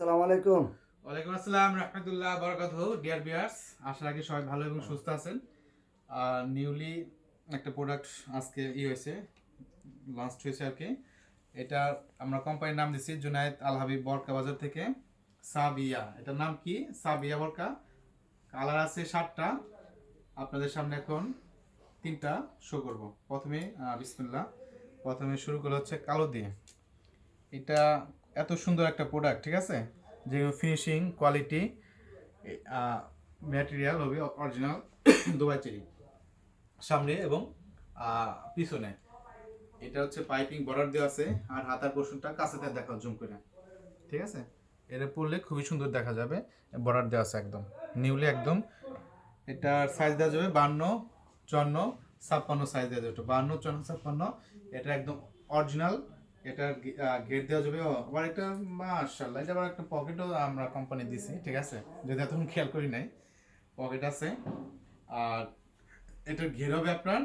আসসালামু আলাইকুম। ওয়ালাইকুম আসসালাম রহমতুল্লাহ বরকাত ডিয়ার বিয়ার্স আশা রাখি সবাই ভালো এবং সুস্থ আছেন। নিউলি একটা প্রোডাক্ট আজকে ই হয়েছে লঞ্চ হয়েছে আর কি। এটা আমরা কোম্পানির নাম দিছি জুনায়েদ আল হাবিব বরকা বাজার থেকে সাবিয়া। এটার নাম কি? সাবিয়া বরকা। কালার আছে সাতটা। আপনাদের সামনে এখন তিনটা শো করব। প্রথমে আহ, বিসমিল্লাহ। প্রথমে শুরু করা হচ্ছে কালো দিয়ে। এটা এত সুন্দর একটা প্রোডাক্ট ঠিক আছে? যে ফিনিশিং কোয়ালিটি ম্যাটেরিয়াল হবে অরিজিনাল দুবাই চেরি। সামনে এবং পিছনে। এটা হচ্ছে পাইপিং বর্ডার দেওয়া আছে, আর হাতার পোর্শনটা কাছেতে দেখা, জুম করে। ঠিক আছে? এটা পরলে খুবই সুন্দর দেখা যাবে বর্ডার দেওয়া আছে একদম। নিউলি একদম। এটার সাইজ দেওয়া যাবে বান্ন, চুয়ান্ন, ছাপ্পান্ন সাইজ দেওয়া যাবে। বান্ন চন্ন ছাপ্পান্ন, এটা একদম অরিজিনাল এটার গেট দেওয়া যাবে। আবার একটা মাশাল্লাহ এটা আবার একটা পকেটও আমরা কোম্পানি দিছি, ঠিক আছে? যদি এতক্ষণ খেয়াল করি নাই। পকেট আছে। আর এটার ঘের হবে আপনার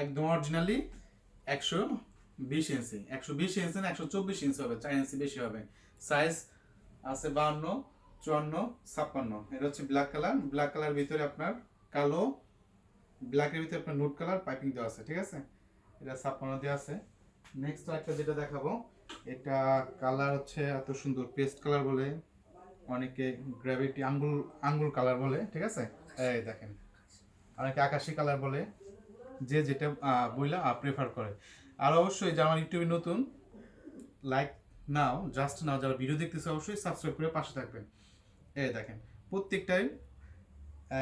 একদম অরিজিনালি একশো বিশ ইঞ্চি একশো বিশ ইঞ্চি না, একশো চব্বিশ ইঞ্চি হবে, চার ইঞ্চি বেশি হবে। সাইজ আছে বাহান্ন চুয়ান্ন, ছাপ্পান্ন। এটা হচ্ছে ব্ল্যাক কালার ব্ল্যাক কালার ভিতরে আপনার কালো ব্ল্যাকের ভিতরে আপনার নোট কালার পাইপিং দেওয়া আছে, ঠিক আছে? এটা ছাপ্পান্ন দেওয়া আছে। নেক্সট একটা যেটা দেখাবো, এটা কালার হচ্ছে এত সুন্দর পেস্ট কালার বলে, অনেকে গ্র্যাভিটি আঙ্গুল আঙ্গুল কালার বলে, ঠিক আছে? এই দেখেন, অনেকে আকাশি কালার বলে, যে যেটা বইলা প্রেফার করে। আর অবশ্যই যারা আমার ইউটিউবে নতুন লাইক নাও জাস্ট নাও, যারা ভিডিও দেখতেছে, অবশ্যই সাবস্ক্রাইব করে পাশে থাকবেন। এই দেখেন, প্রত্যেকটাই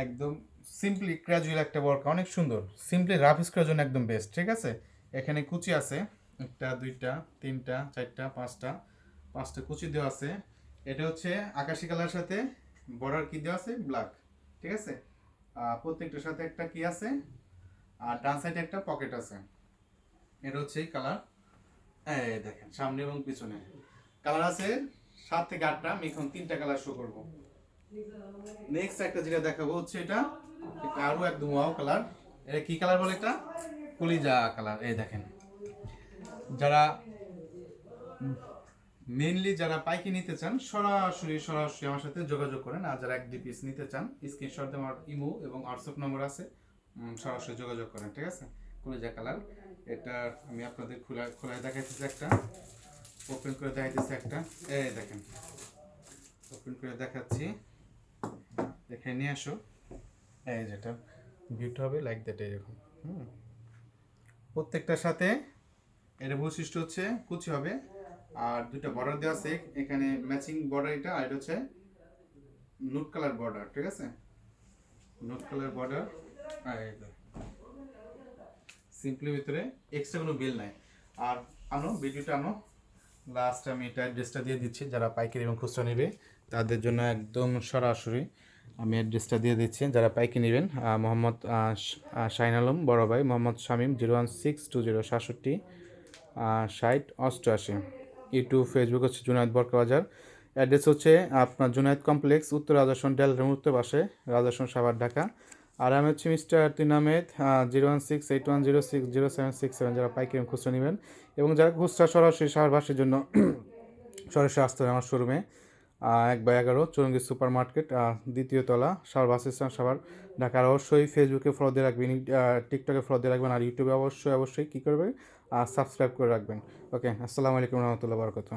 একদম সিম্পলি ক্র্যাজুয়াল একটা ওয়ার্ক অনেক সুন্দর সিম্পলি রাফ স্কোয়ার জন্য একদম বেস্ট ঠিক আছে? এখানে কুচি আছে একটা, দুইটা, তিনটা, চারটা, পাঁচটা পাঁচটা কুচি দেওয়া আছে। এটা হচ্ছে আকাশি কালার সাথে বর্ডার কি দেওয়া আছে? ব্ল্যাক ঠিক আছে? প্রত্যেকটার সাথে একটা কি আছে? আর ডান সাইডে একটা পকেট আছে। এটা হচ্ছে কালার এই দেখেন, সামনে এবং পিছনে। কালার আছে সাত থেকে আটটা, আমি এখন তিনটা কালার শো করব। নেক্সট একটা যেটা দেখাবো হচ্ছে এটা এটা আরও একদম ওয়াও কালার এটা কি কালার বলে এটা? কলিজা কালার এই দেখেন। যারা মেনলি যারা পাইকি নিতে চান, সরাসরি সরাসরি আমার সাথে যোগাযোগ করেন। আর যারা এক দুই পিস নিতে চান স্ক্রিনশট দিয়ে আমার ইমো এবং হোয়াটসঅ্যাপ নম্বর আছে সরাসরি যোগাযোগ করেন, ঠিক আছে? কলিজা কালার। এটা আমি আপনাদের খোলা খোলায় দেখাইতেছি একটা। ওপেন করে দেখাইতেছি একটা। এই দেখেন। ওপেন করে দেখাচ্ছি। দেখে নিয়ে আসো। এই যেটা। ভিউটা হবে লাইক দ্যাট এরকম হুম। প্রত্যেকটার সাথে এর বৈশিষ্ট্য হচ্ছে কুচি হবে। আর দুটো বর্ডার দেওয়া আছে। এখানে ম্যাচিং বর্ডার এটা আর এটা হচ্ছে নুট কালার বর্ডার ঠিক আছে? নুট কালার বর্ডার আর সিম্পলি ভিতরে এক্সট্রা কোনো বিল নাই। আর আনো ভিডিওটা আনো। লাস্ট আমি এটা অ্যাড্রেসটা দিয়ে দিচ্ছি। যারা পাইকারি এবং খুচরা নেবে তাদের জন্য একদম সরাসরি আমি অ্যাড্রেসটা দিয়ে দিচ্ছি। যারা পাইকারি নেবেন মোহাম্মদ আহ, শ- আহ, শাহিন আলম বড় ভাই Mohammad Shamim zero one six two zero সাতষট্টি। ষাট অষ্টআশি। ইউটিউব ফেসবুক হচ্ছে জুনায়দ বরকাবাজার। অ্যাড্রেস হচ্ছে আপনার জুনায়দ কমপ্লেক্স, উত্তর রাজাসন ডেলের উত্তর পাশে রাজাসন সাভার, ঢাকা। আর আমি হচ্ছে মিস্টার তিন Ahmed zero one six eight one zero six zero seven six seven. যারা পাইকারি খুচরা নেবেন এবং যারা খুচরা সরাসরি সাভারবাসীর জন্য সরাসরি আসতে হবে আমার শোরুমে। এক বাই এগারো, চৌরঙ্গি সুপার মার্কেট দ্বিতীয় তলা সাভার বাস স্ট্যান্ড সবার ঢাকার অবশ্যই ফেসবুকে ফলো দিয়ে রাখবেন টিকটকে ফলো দিয়ে রাখবেন, আর ইউটিউবে অবশ্যই অবশ্যই কী করবে সাবস্ক্রাইব করে রাখবেন। ওকে আসসালামু আলাইকুম রহমতুল্লাহ বরকত